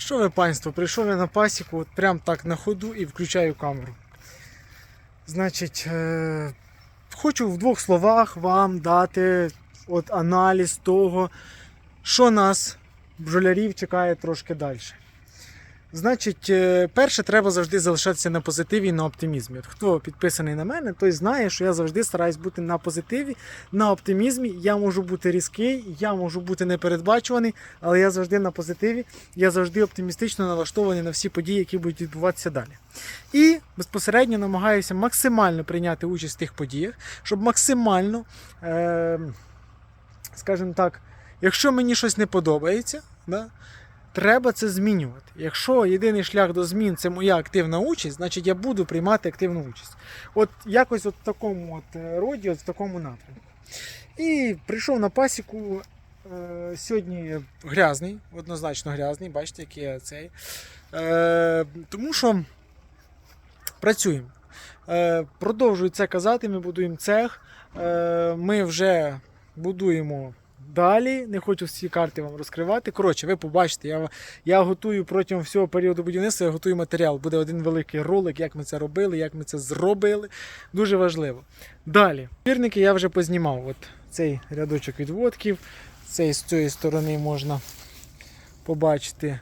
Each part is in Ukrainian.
Що ви, панство, прийшов я на пасіку, от прям так на ходу і включаю камеру. Значить, е- хочу в двох словах вам дати от аналіз того, що нас, бджолярів, чекає трошки далі. Значить, е, перше, треба завжди залишатися на позитиві і на оптимізмі. От хто підписаний на мене, той знає, що я завжди стараюсь бути на позитиві, на оптимізмі. Я можу бути різкий, я можу бути непередбачуваний, але я завжди на позитиві, я завжди оптимістично налаштований на всі події, які будуть відбуватися далі. І безпосередньо намагаюся максимально прийняти участь в тих подіях, щоб максимально, е, скажімо так, якщо мені щось не подобається, да, треба це змінювати. Якщо єдиний шлях до змін це моя активна участь, значить я буду приймати активну участь. От якось от в такому от е, роді, от в такому напрямку. І прийшов на пасіку. Е, сьогодні грязний, однозначно грязний, бачите, який я цей. Е, тому що працюємо. Е, продовжую це казати, ми будуємо цех. Е, ми вже будуємо далі. Не хочу всі карти вам розкривати. Коротше, ви побачите, я, я готую протягом всього періоду будівництва, я готую матеріал. Буде один великий ролик, як ми це робили, як ми це зробили. Дуже важливо. Далі. Пірники я вже познімав. От цей рядочок відводків. Цей з цієї сторони можна побачити,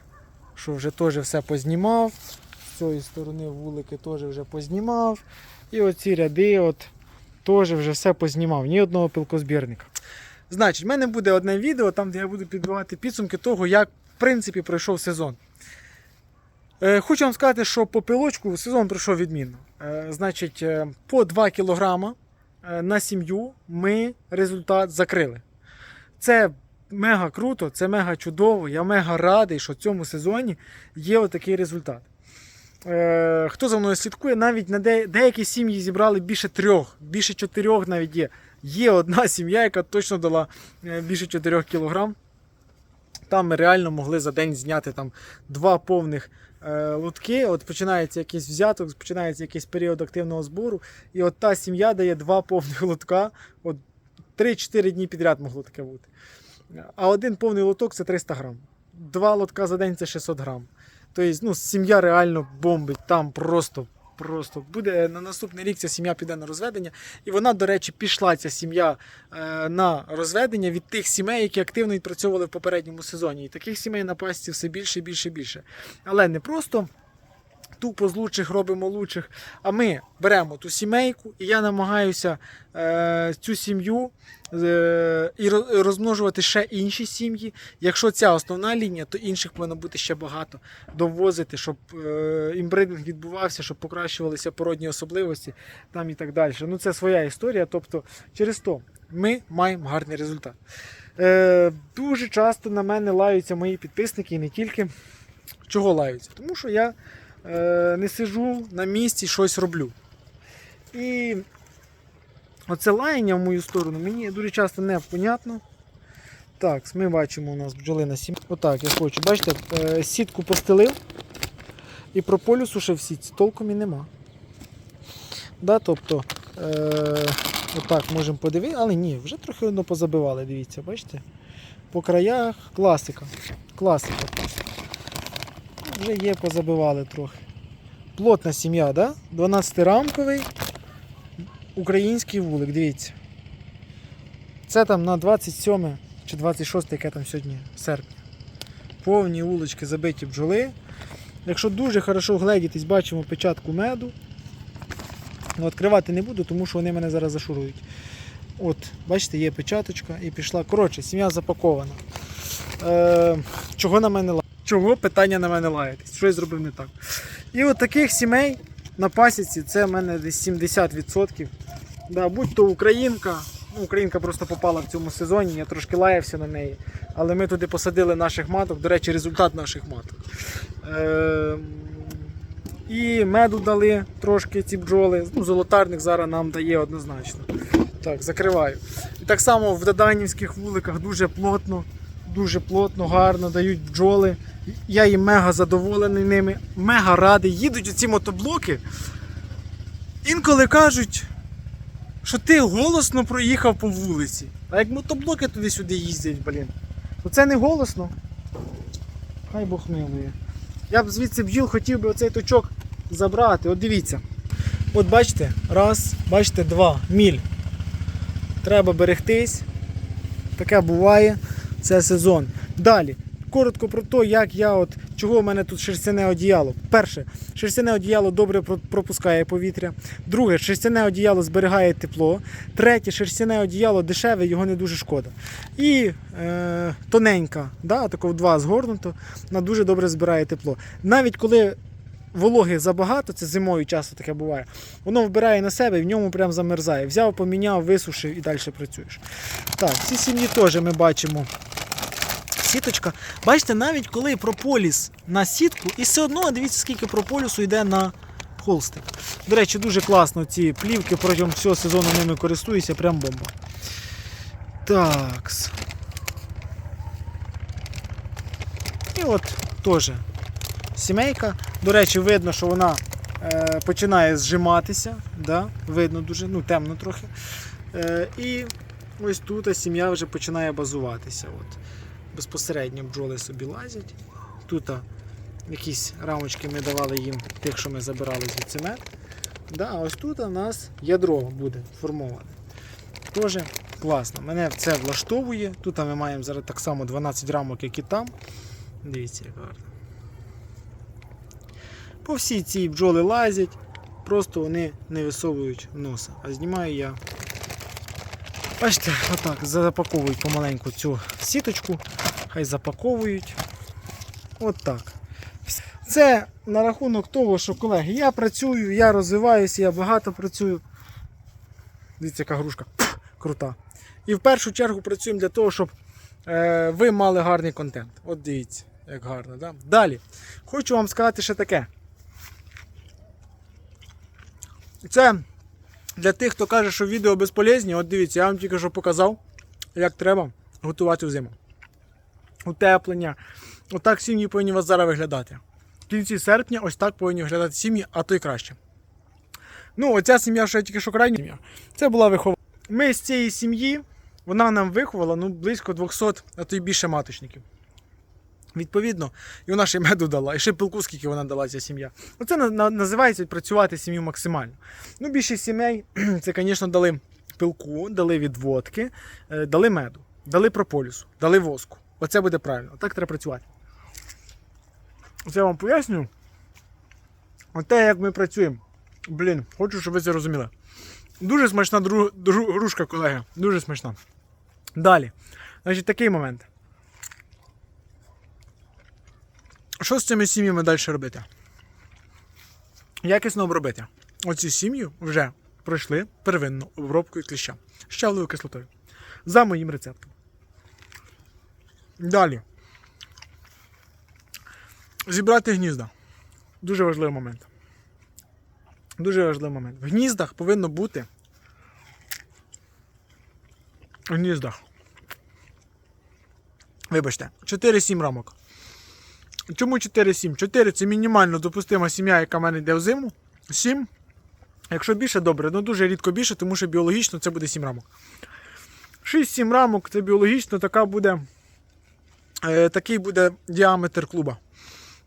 що вже теж все познімав. З цієї сторони вулики теж вже познімав. І оці ряди от теж вже все познімав. Ні одного пилкозбірника. Значить, в мене буде одне відео, там, де я буду підбивати підсумки того, як в принципі пройшов сезон. Е, хочу вам сказати, що по пилочку сезон пройшов відмінно. Е, значить, е, по 2 кг на сім'ю ми результат закрили. Це мега круто, це мега чудово. Я мега радий, що в цьому сезоні є отакий результат. Е, хто за мною слідкує, навіть на де, деякі сім'ї зібрали більше трьох, більше чотирьох навіть є. Є одна сім'я, яка точно дала е, більше 4 кг. Там ми реально могли за день зняти там два повних е, лотки. От починається якийсь взяток, починається якийсь період активного збору. І от та сім'я дає два повних лотка. От 3-4 дні підряд могло таке бути. А один повний лоток це 300 грам. Два лотка за день це 600 грам. Тобто, ну, сім'я реально бомбить. Там просто, просто буде на наступний рік ця сім'я піде на розведення. І вона, до речі, пішла ця сім'я е, на розведення від тих сімей, які активно відпрацьовували в попередньому сезоні. І таких сімей на пасті все більше і більше і більше. Але не просто. Тупо з лучших робимо лучших. А ми беремо ту сімейку, і я намагаюся е, цю сім'ю е, і розмножувати ще інші сім'ї. Якщо ця основна лінія, то інших повинно бути ще багато. Довозити, щоб е, імбридинг відбувався, щоб покращувалися породні особливості там і так далі. Ну це своя історія. Тобто, через то ми маємо гарний результат. Е, дуже часто на мене лаються мої підписники і не тільки. Чого лаються? Тому що я не сижу на місці, щось роблю. І оце лаяння в мою сторону мені дуже часто непонятно. Так, ми бачимо у нас бджолина сім. Отак я хочу. Бачите, е, сітку постелив і про полюсу ще в сітці толком і нема. Да, тобто, е, отак можемо подивитися, але ні, вже трохи одно позабивали, дивіться, бачите? По краях класика. Класика. Вже є, позабивали трохи. Плотна сім'я, да? 12-рамковий український вулик, дивіться. Це там на 27 чи 26, яке там сьогодні серпня. Повні вулички забиті бджоли. Якщо дуже хорошо вгледітись, бачимо печатку меду. Ну, відкривати не буду, тому що вони мене зараз зашурують. От, бачите, є печаточка і пішла. Коротше, сім'я запакована. Е, чого на мене Чого питання на мене лаєтесь? Що я зробив не так? І от таких сімей на пасіці це в мене десь 70%. Да, будь то українка. Ну, Українка просто попала в цьому сезоні, я трошки лаявся на неї. Але ми туди посадили наших маток. До речі, результат наших маток. Е, і меду дали трошки ці бджоли. Ну, золотарник зараз нам дає однозначно. Так, закриваю. І так само в Даданівських вуликах дуже плотно, дуже плотно, гарно дають бджоли. Я їм мега задоволений ними, мега радий. Їдуть оці мотоблоки. Інколи кажуть, що ти голосно проїхав по вулиці. А як мотоблоки туди-сюди їздять, блін, то це не голосно. Хай Бог милує. Я б звідси бджіл хотів би оцей точок забрати. От дивіться. От бачите, раз, бачите, два, міль. Треба берегтись. Таке буває. Це сезон. Далі. Коротко про те, як я от чого в мене тут шерстяне одіяло. Перше, шерстяне одіяло добре пропускає повітря. Друге, шерстяне одіяло зберігає тепло. Третє, шерстяне одіяло дешеве, його не дуже шкода. І е, тоненька, да, тако два згорнуто, вона дуже добре збирає тепло. Навіть коли вологи забагато, це зимою часто таке буває, воно вбирає на себе і в ньому прям замерзає. Взяв, поміняв, висушив і далі працюєш. Так, ці сім'ї теж ми бачимо. Сіточка. Бачите, навіть коли прополіс на сітку, і все одно дивіться, скільки прополісу йде на холстик. До речі, дуже класно ці плівки протягом всього сезону ними користуюся, прям бомба. Такс. І от теж сімейка. До речі, видно, що вона е, починає зжиматися. Да? Видно дуже, ну темно трохи. Е, і ось тут сім'я вже починає базуватися. От. Безпосередньо бджоли собі лазять. Тут якісь рамочки ми давали їм, тих, що ми забирали звідси мед. Да, ось тут у нас ядро буде формоване. Теж класно. Мене це влаштовує. Тут ми маємо зараз так само 12 рамок, як і там. Дивіться, як гарно. По всій цій бджоли лазять, просто вони не висовують носа. А знімаю я. Бачите, отак запаковують помаленьку цю сіточку, хай запаковують. От так. Це на рахунок того, що, колеги, я працюю, я розвиваюся, я багато працюю. Дивіться, яка грушка крута. І в першу чергу працюємо для того, щоб е, ви мали гарний контент. От дивіться, як гарно. Да? Далі. Хочу вам сказати ще таке. Це для тих, хто каже, що відео безполезні, от дивіться, я вам тільки що показав, як треба готувати взиму. Утеплення. Отак сім'ї повинні у вас зараз виглядати. В кінці серпня ось так повинні виглядати сім'ї, а то й краще. Ну, оця сім'я, що я тільки що крайня сім'я, це була вихована. Ми з цієї сім'ї, вона нам виховала ну, близько 200, а то й більше маточників. Відповідно, і вона ще й меду дала, і ще пилку, скільки вона дала ця сім'я. Оце на- на- називається працювати сім'ю максимально. Ну, більшість сімей, це, звісно, дали пилку, дали відводки, е, дали меду, дали прополісу, дали воску. Оце буде правильно. Так треба працювати. Це я вам поясню. Оте, як ми працюємо. Блін, хочу, щоб ви це розуміли. Дуже смачна дру- дру- грушка, колеги. Дуже смачна. Далі. Значить, такий момент. Що з цими сім'ями далі робити? Якісно обробити. Оці сім'ї вже пройшли первинну обробку кліща з щавлевою кислотою. За моїм рецептом. Далі. Зібрати гнізда. Дуже важливий момент. Дуже важливий момент. В гніздах повинно бути. В гніздах. Вибачте, 4-7 рамок. Чому 4-7? 4 це мінімально допустима сім'я, яка в мене йде в зиму. 7. Якщо більше, добре, ну дуже рідко більше, тому що біологічно це буде 7 рамок. 6-7 рамок це біологічно така буде, такий буде діаметр клуба.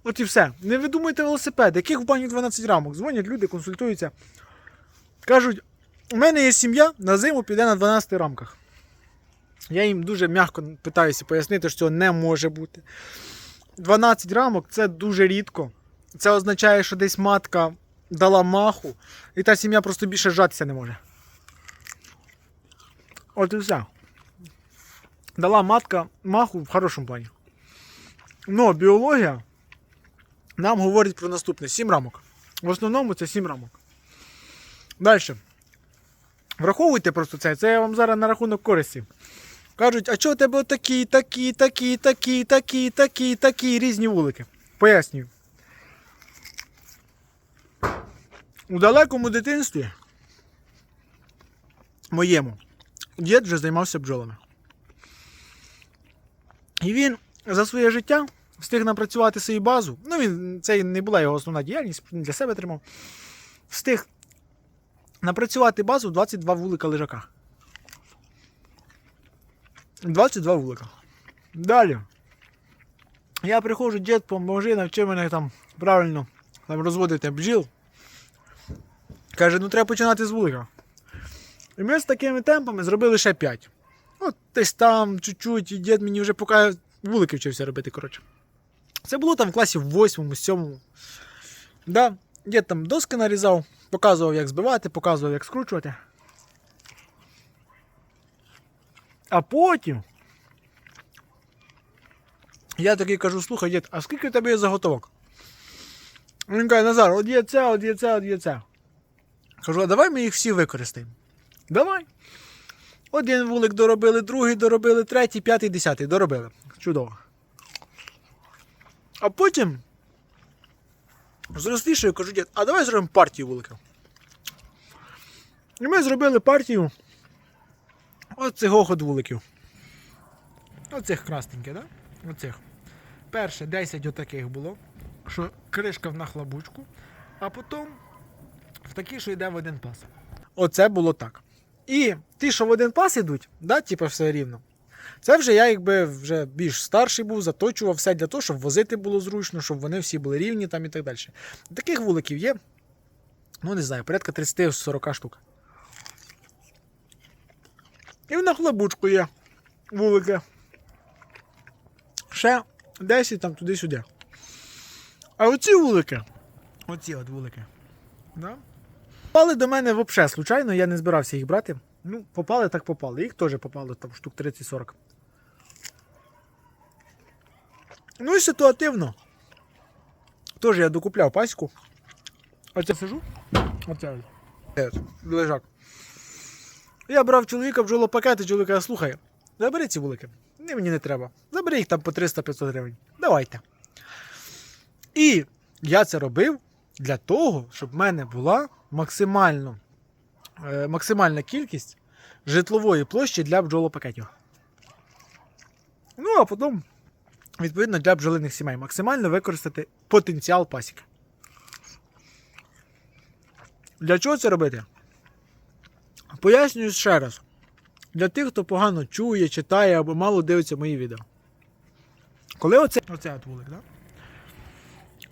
От і все. Не видумуйте велосипед, яких в бані 12 рамок. Дзвонять люди, консультуються. Кажуть, у мене є сім'я, на зиму піде на 12 рамках. Я їм дуже м'яко питаюся пояснити, що цього не може бути. 12 рамок це дуже рідко. Це означає, що десь матка дала маху, і та сім'я просто більше зжатися не може. От і все. Дала матка маху в хорошому плані. Но біологія нам говорить про наступне: 7 рамок. В основному це 7 рамок. Далі. Враховуйте просто це. Це я вам зараз на рахунок користі. Кажуть, а чого у тебе такі, такі, такі, такі, такі, такі, такі різні вулики? Пояснюю. У далекому дитинстві моєму дід вже займався бджолами. І він за своє життя встиг напрацювати свою базу. Ну, він, це не була його основна діяльність, він для себе тримав. Встиг напрацювати базу 22 вулика лежака. 22 вулика. Далі. Я приходжу, дід, поможи, навчи мене там правильно там, розводити бджіл. Каже, ну треба починати з вулика. І ми з такими темпами зробили ще 5. От десь там, чуть-чуть, і дід мені вже поки вулики вчився робити, коротше. Це було там в класі в 8 7 Да, дід там доски нарізав, показував, як збивати, показував, як скручувати. А потім. Я такий кажу, слухай, дід, а скільки в тебе є заготовок? Він каже, Назар, от є це, от є це, от є це. Кажу, а давай ми їх всі використаємо. Давай. Один вулик доробили, другий доробили, третій, п'ятий, десятий доробили. Чудово. А потім зростішою кажу, дід, а давай зробимо партію вуликів. І ми зробили партію оцих от вуликів. Оцих красненьких, да? Оцих. Перше 10 отаких було, що кришка в нахлобучку, а потім в такі, що йде в один пас. Оце було так. І ті, що в один пас ідуть, да, типу все рівно. Це вже я якби вже більш старший був, заточував все для того, щоб возити було зручно, щоб вони всі були рівні там і так далі. Таких вуликів є, ну не знаю, порядка 30-40 штук. І в нахлобучку є вулики. Ще 10 там туди-сюди. А оці вулики, оці от вулики, да? Попали до мене взагалі случайно, я не збирався їх брати. Ну, попали, так попали. Їх теж попало там штук 30-40. Ну і ситуативно. Теж я докупляв паську. Оце сижу. Оце лежак. Я брав чоловіка бджолопакет, і чоловік каже, слухай, забери ці вулики. Ні, мені не треба. Забери їх там по 300-500 гривень. Давайте. І я це робив для того, щоб в мене була максимально, е, максимальна кількість житлової площі для бджолопакетів. Ну, а потім, відповідно, для бджолиних сімей максимально використати потенціал пасіки. Для чого це робити? Пояснюю ще раз. Для тих, хто погано чує, читає або мало дивиться мої відео. Коли оце, оце от вулик, да?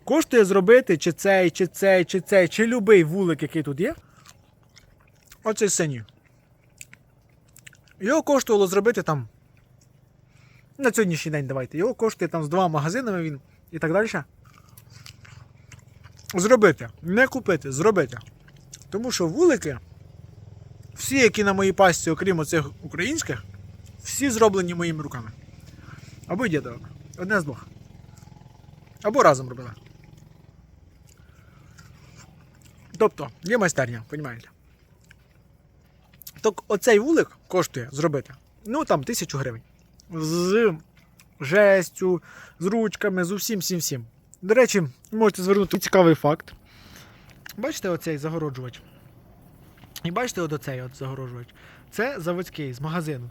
Коштує зробити чи цей, чи цей, чи цей, чи любий вулик, який тут є. Оцей синій. Його коштувало зробити там. На сьогоднішній день давайте. Його коштує там з двома магазинами він і так далі. Зробити. Не купити, зробити. Тому що вулики, всі, які на моїй пасті, окрім оцих українських, всі зроблені моїми руками. Або дідовик. Одне з двох. Або разом робили. Тобто, є майстерня, розумієте? Так оцей вулик коштує зробити, ну там тисячу гривень. З жестю, з ручками, з усім всім всім. До речі, можете звернути цікавий факт. Бачите оцей загороджувач? І бачите от оцей от загороджувач? Це заводський з магазину.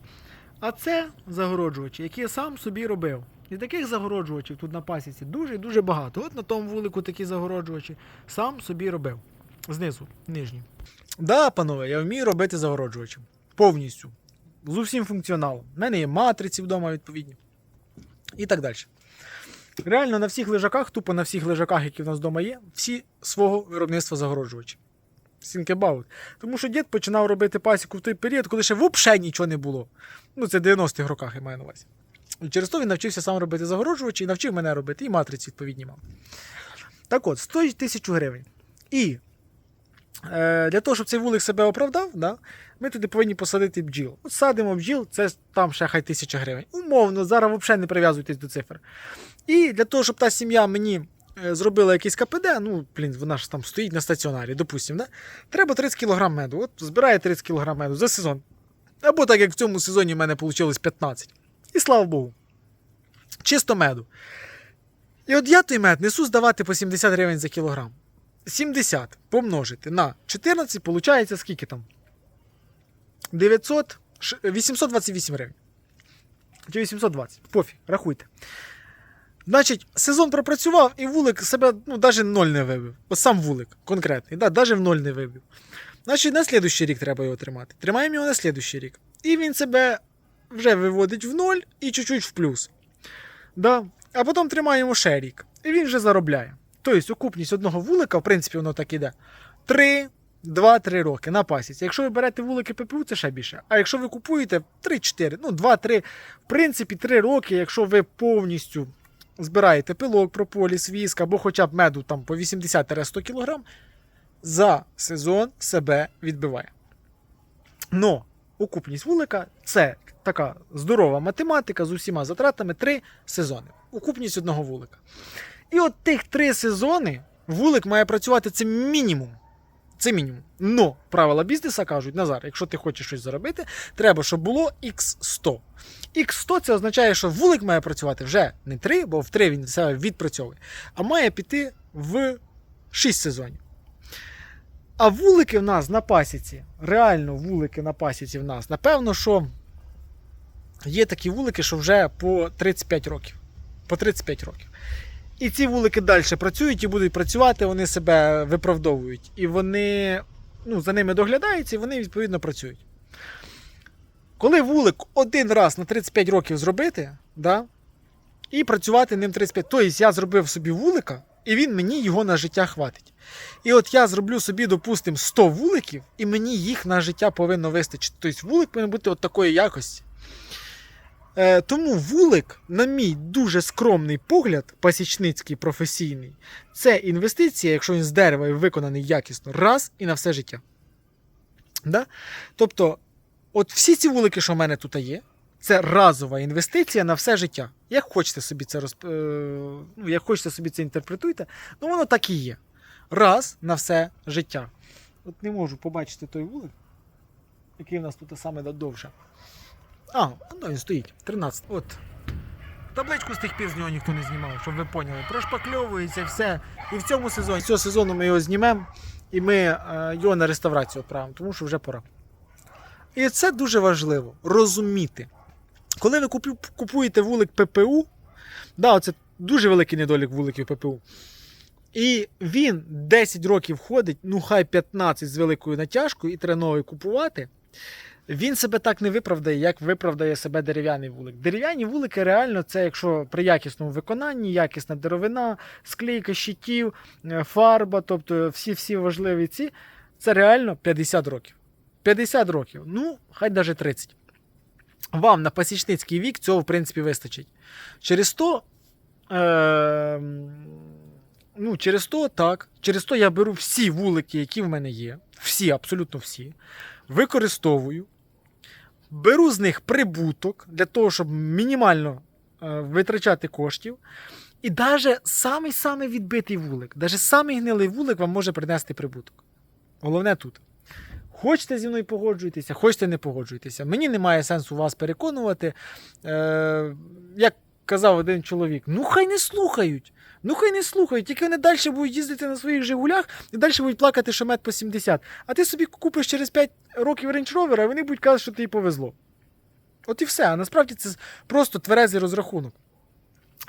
А це загороджувачі, які я сам собі робив. І таких загороджувачів тут на пасіці дуже і дуже багато. От на тому вулику такі загороджувачі сам собі робив. Знизу, нижні. Да, панове, я вмію робити загороджувачі. Повністю. З усім функціоналом. У мене є матриці вдома відповідні. І так далі. Реально на всіх лежаках, тупо на всіх лежаках, які в нас вдома є, всі свого виробництва загороджувачі. About. Тому що дід починав робити пасіку в той період, коли ще взагалі нічого не було. Ну, це 90-х роках я маю на увазі. І через то він навчився сам робити загороджувачі і навчив мене робити, і матриці відповідні мав. Так от, стоїть тисячу гривень. І для того, щоб цей вулик себе оправдав, да, ми туди повинні посадити бджіл. От садимо бджіл, це там ще хай тисяча гривень. Умовно, зараз взагалі не прив'язуйтесь до цифр. І для того, щоб та сім'я мені е, зробила якийсь КПД, ну, блін, вона ж там стоїть на стаціонарі, допустимо, да? треба 30 кг меду. От збирає 30 кг меду за сезон. Або так як в цьому сезоні в мене вийшло 15. І слава Богу. Чисто меду. І от я той мед несу здавати по 70 гривень за кілограм. 70 помножити на 14, виходить скільки там? 900, 828 гривень. Чи 820. Пофіг, рахуйте. Значить, сезон пропрацював і вулик себе ну, навіть ноль не вибив. От сам вулик конкретний, да, навіть в ноль не вибив. Значить, на слідущий рік треба його тримати. Тримаємо його на слідущий рік. І він себе вже виводить в ноль і чуть-чуть в плюс. Да? А потім тримаємо ще рік. І він вже заробляє. Тобто окупність одного вулика, в принципі, воно так іде. 3, 2-3 роки на пасіці. Якщо ви берете вулики ППУ, це ще більше. А якщо ви купуєте 3-4, ну 2-3, в принципі, 3 роки, якщо ви повністю збираєте пилок, прополіс, віск або хоча б меду там по 80-100 кг, за сезон себе відбиває. Но окупність вулика це така здорова математика з усіма затратами 3 сезони. Окупність одного вулика. І от тих 3 сезони вулик має працювати це мінімум. Це мінімум. Но правила бізнесу кажуть, Назар, якщо ти хочеш щось заробити, треба, щоб було X100. X100 це означає, що вулик має працювати вже не 3, бо в 3 він себе відпрацьовує, а має піти в 6 сезонів. А вулики в нас на пасіці, реально вулики на пасіці в нас, напевно, що є такі вулики, що вже по 35 років. По 35 років. І ці вулики далі працюють і будуть працювати, вони себе виправдовують. І вони ну, за ними доглядаються, і вони відповідно працюють. Коли вулик один раз на 35 років зробити, да, і працювати ним 35. Тобто я зробив собі вулика, і він мені його на життя хватить. І от я зроблю собі, допустимо, 100 вуликів, і мені їх на життя повинно вистачити. Тобто вулик повинен бути от такої якості. Е, тому вулик, на мій дуже скромний погляд, пасічницький, професійний, це інвестиція, якщо він з дерева і виконаний якісно, раз і на все життя. Да? Тобто, от всі ці вулики, що в мене тут є, це разова інвестиція на все життя. Як хочете собі це розп... е, ну, як хочете собі це інтерпретуйте, ну воно так і є. Раз на все життя. От не можу побачити той вулик, який в нас тут саме довше. А, ну він стоїть. 13. От. Табличку з тих пір з нього ніхто не знімав, щоб ви поняли. Прошпакльовується все. І в цьому сезоні. Цього сезону ми його знімемо і ми е, його на реставрацію відправимо, тому що вже пора. І це дуже важливо розуміти. Коли ви купу- купуєте вулик ППУ, да, це дуже великий недолік вуликів ППУ. І він 10 років ходить, ну хай 15 з великою натяжкою, і треба новий купувати. Він себе так не виправдає, як виправдає себе дерев'яний вулик. Дерев'яні вулики реально це, якщо при якісному виконанні, якісна деревина, склейка щитів, е, фарба, тобто всі-всі важливі ці, це реально 50 років. 50 років, ну, хай навіть 30. Вам на пасічницький вік цього, в принципі, вистачить. Через то. Е, ну, через то так. Через то я беру всі вулики, які в мене є. Всі, абсолютно всі. Використовую. Беру з них прибуток для того, щоб мінімально е, витрачати коштів. І навіть самий-самий відбитий вулик, навіть самий гнилий вулик вам може принести прибуток. Головне тут. Хочете зі мною погоджуєтеся, хочете не погоджуєтеся. Мені немає сенсу вас переконувати. Е, як казав один чоловік, ну хай не слухають. Ну хай не слухають, тільки вони далі будуть їздити на своїх Жигулях і далі будуть плакати, що мед по 70. А ти собі купиш через 5 років Range Rover, а вони будуть казати, що тобі повезло. От і все. А насправді це просто тверезий розрахунок.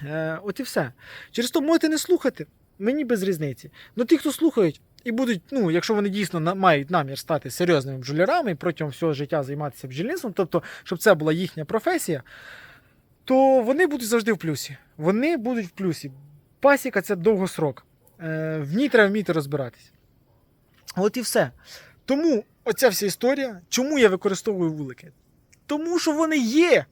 Е, от і все. Через то можете не слухати, мені без різниці. Ну ті, хто слухають і будуть, ну, якщо вони дійсно на- мають намір стати серйозними бджолярами і протягом всього життя займатися бджільництвом, тобто, щоб це була їхня професія, то вони будуть завжди в плюсі. Вони будуть в плюсі. Пасіка це довгосрок. Е, в ній треба вміти розбиратись. От і все. Тому оця вся історія, чому я використовую вулики? Тому що вони є.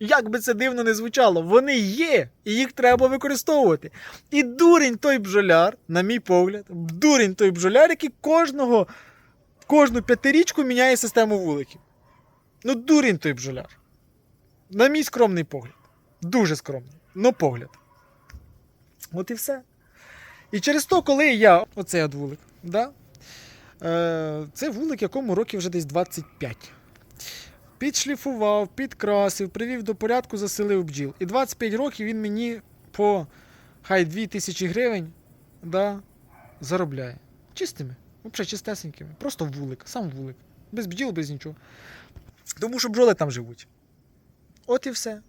Як би це дивно не звучало, вони є, і їх треба використовувати. І дурень той бджоляр, на мій погляд, дурень той бджоляр, який кожного, кожну п'ятирічку міняє систему вуликів. Ну, дурень той бджоляр. На мій скромний погляд. Дуже скромний. Ну, погляд. От і все. І через то, коли я. Оцей от вулик, да? е, це вулик, якому років вже десь 25. Підшліфував, підкрасив, привів до порядку, заселив бджіл. І 25 років він мені по хай 2000 гривень да, заробляє. Чистими, взагалі чистесенькими. Просто вулик, сам вулик. Без бджіл, без нічого. Тому що бджоли там живуть. От і все.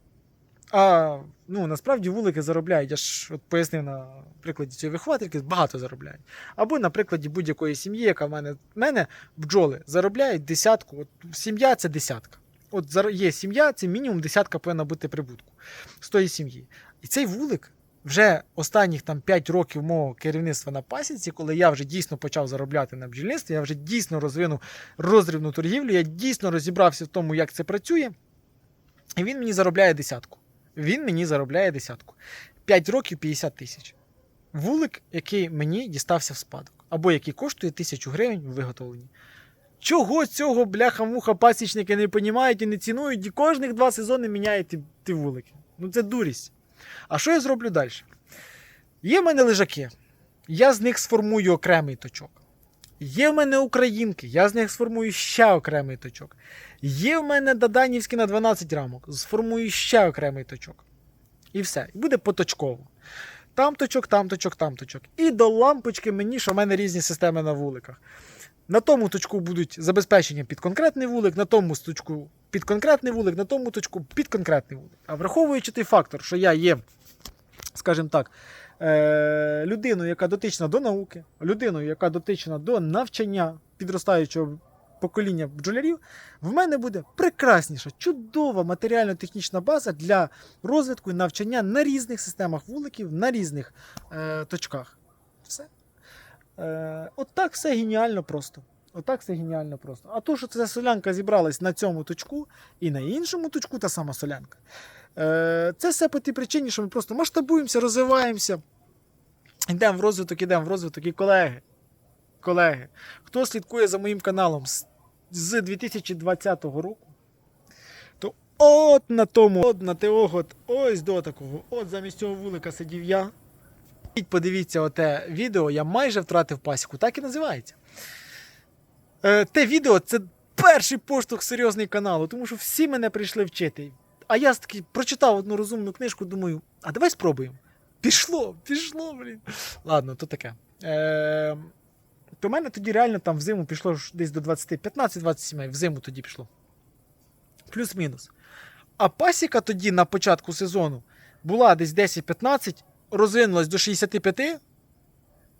А ну, насправді вулики заробляють, я ж от пояснив на прикладі цієї виховательки, багато заробляють. Або на прикладі будь-якої сім'ї, яка в мене, в мене бджоли заробляють десятку. От сім'я це десятка. От є сім'я, це мінімум десятка повинна бути прибутку з тої сім'ї. І цей вулик вже останніх там 5 років мого керівництва на пасіці, коли я вже дійсно почав заробляти на бджільництві, я вже дійсно розвинув роздрібну торгівлю, я дійсно розібрався в тому, як це працює. І він мені заробляє десятку. Він мені заробляє десятку. 5 років 50 тисяч. Вулик, який мені дістався в спадок, або який коштує тисячу гривень в виготовленні. Чого цього бляха-муха пасічники не понімають і не цінують, і кожних два сезони міняють ті, ті вулики. Ну це дурість. А що я зроблю далі? Є в мене лежаки, я з них сформую окремий точок. Є в мене українки, я з них сформую ще окремий точок. Є в мене даданівські на 12 рамок, сформую ще окремий точок. І все. І буде поточково. Там точок, там точок, там точок. І до лампочки мені, що в мене різні системи на вуликах. На тому точку будуть забезпечення під конкретний вулик, на тому точку під конкретний вулик, на тому точку під конкретний вулик. А враховуючи той фактор, що я є, скажімо так, е- людиною, яка дотична до науки, людиною, яка дотична до навчання підростаючого покоління бджолярів, в мене буде прекрасніша, чудова матеріально-технічна база для розвитку і навчання на різних системах вуликів, на різних е- точках. Все. Е, от так все геніально просто. Отак все геніально просто. А то, що ця солянка зібралась на цьому точку і на іншому точку та сама солянка. Е, це все по тій причині, що ми просто масштабуємося, розвиваємося. Йдемо в розвиток, йдемо в розвиток. І колеги, колеги, хто слідкує за моїм каналом з, з 2020 року, то от на тому, от на того, от, ось до такого, от замість цього вулика сидів я. Подивіться оте відео, я майже втратив пасіку, так і називається. Е, те відео це перший поштовх серйозний каналу, тому що всі мене прийшли вчити. А я таки прочитав одну розумну книжку, думаю, а давай спробуємо. Пішло, пішло, блін. Ладно, то таке. Е, то в мене тоді реально там в зиму пішло десь до 20, 15-20 сімей, в зиму тоді пішло. Плюс-мінус. А пасіка тоді на початку сезону була десь 10-15, розвинулась до 65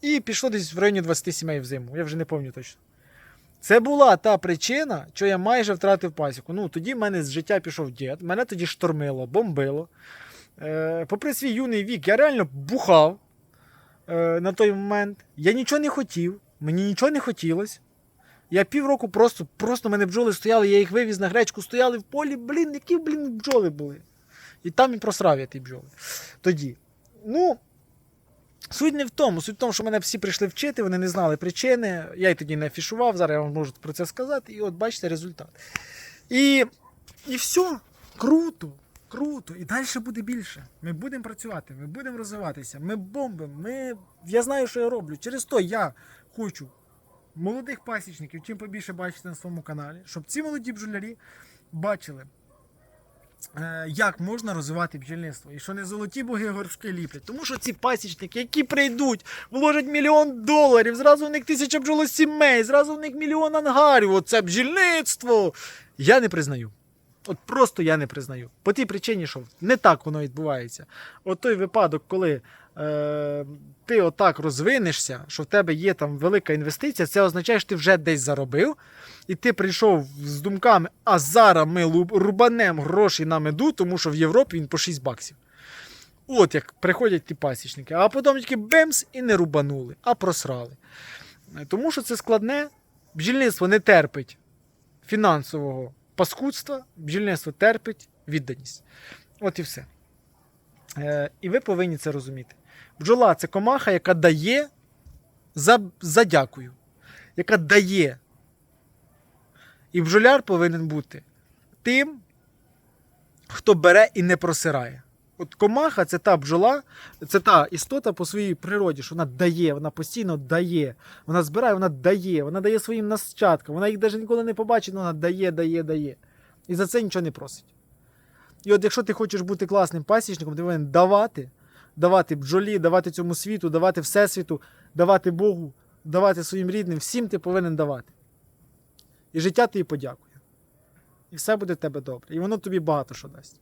і пішло десь в районі 20 сімей в зиму. Я вже не пам'ятаю точно. Це була та причина, що я майже втратив пасіку. Ну, тоді в мене з життя пішов дід, мене тоді штормило, бомбило. Е, попри свій юний вік, я реально бухав е, на той момент. Я нічого не хотів, мені нічого не хотілося. Я півроку просто, просто мене бджоли стояли, я їх вивіз на гречку, стояли в полі, блін, які, блін, бджоли були. І там і просрав я ті бджоли. Тоді. Ну, суть не в тому. Суть в тому, що мене всі прийшли вчити, вони не знали причини. Я й тоді не афішував, зараз я вам можу про це сказати. І от бачите результат. І, і все, круто. Круто, і далі буде більше. Ми будемо працювати, ми будемо розвиватися, ми бомбимо. Ми... Я знаю, що я роблю. Через то я хочу молодих пасічників чим побільше бачити на своєму каналі, щоб ці молоді бджолярі бачили, як можна розвивати бджільництво. І що не золоті боги горшки ліплять. Тому що ці пасічники, які прийдуть, вложать мільйон доларів, зразу у них тисяча бджолосімей, зразу у них мільйон ангарів. Оце бджільництво. Я не признаю. От просто я не признаю. По тій причині, що не так воно відбувається. От той випадок, коли е, ти отак розвинешся, що в тебе є там велика інвестиція, це означає, що ти вже десь заробив, і ти прийшов з думками, а зараз ми рубанем гроші на меду, тому що в Європі він по 6 баксів. От як приходять ті пасічники, а потім тільки бемс і не рубанули, а просрали. Тому що це складне, бджільництво не терпить фінансового паскудства, бджільництво терпить відданість. От і все. Е, і ви повинні це розуміти. Бджола це комаха, яка дає за, за дякую, яка дає. І бджоляр повинен бути тим, хто бере і не просирає. От комаха це та бджола, це та істота по своїй природі, що вона дає, вона постійно дає. Вона збирає, вона дає, вона дає своїм нащадкам. Вона їх навіть ніколи не побачить, вона дає, дає, дає. І за це нічого не просить. І от якщо ти хочеш бути класним пасічником, ти повинен давати, давати бджолі, давати цьому світу, давати всесвіту, давати Богу, давати своїм рідним, всім ти повинен давати. І життя тобі подякує. І все буде в тебе добре. І воно тобі багато що дасть.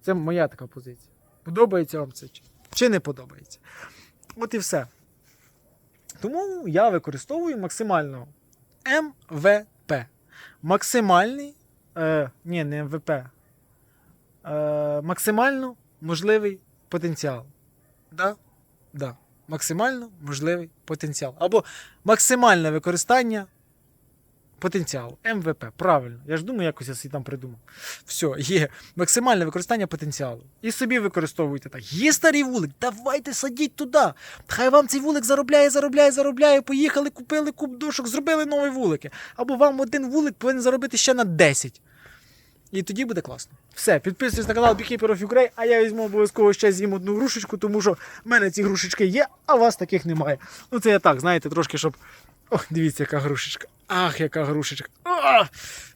Це моя така позиція. Подобається вам це чи- не подобається. От і все. Тому я використовую максимально МВП. Максимальний Е, ні, не МВП. Е, максимально можливий потенціал. Да? Да. Максимально можливий потенціал. Або максимальне використання потенціалу. МВП. Правильно. Я ж думаю, якось я собі там придумав. Все, є максимальне використання потенціалу. І собі використовуйте так. Є старий вулик, давайте садіть туди. Хай вам цей вулик заробляє, заробляє, заробляє. Поїхали, купили куб дошок, зробили нові вулики. Або вам один вулик повинен заробити ще на 10. І тоді буде класно. Все, підписуйтесь на канал Beekeeper of Ukraine, а я візьму обов'язково ще з'їм одну грушечку, тому що в мене ці грушечки є, а у вас таких немає. Ну це я так, знаєте, трошки, щоб. Ох, дивіться, яка грушечка. Ах, яка грушечка. А!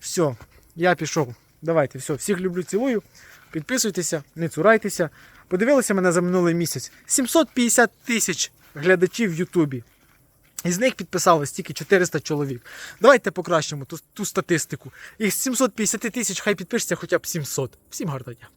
Все, я пішов. Давайте, все, всіх люблю, цілую. Підписуйтеся, не цурайтеся. Подивилися мене за минулий місяць. 750 тисяч глядачів в Ютубі. Із них підписалось тільки 400 чоловік. Давайте покращимо ту, ту статистику. Із 750 тисяч хай підпишеться хоча б 700. Всім гарного дня.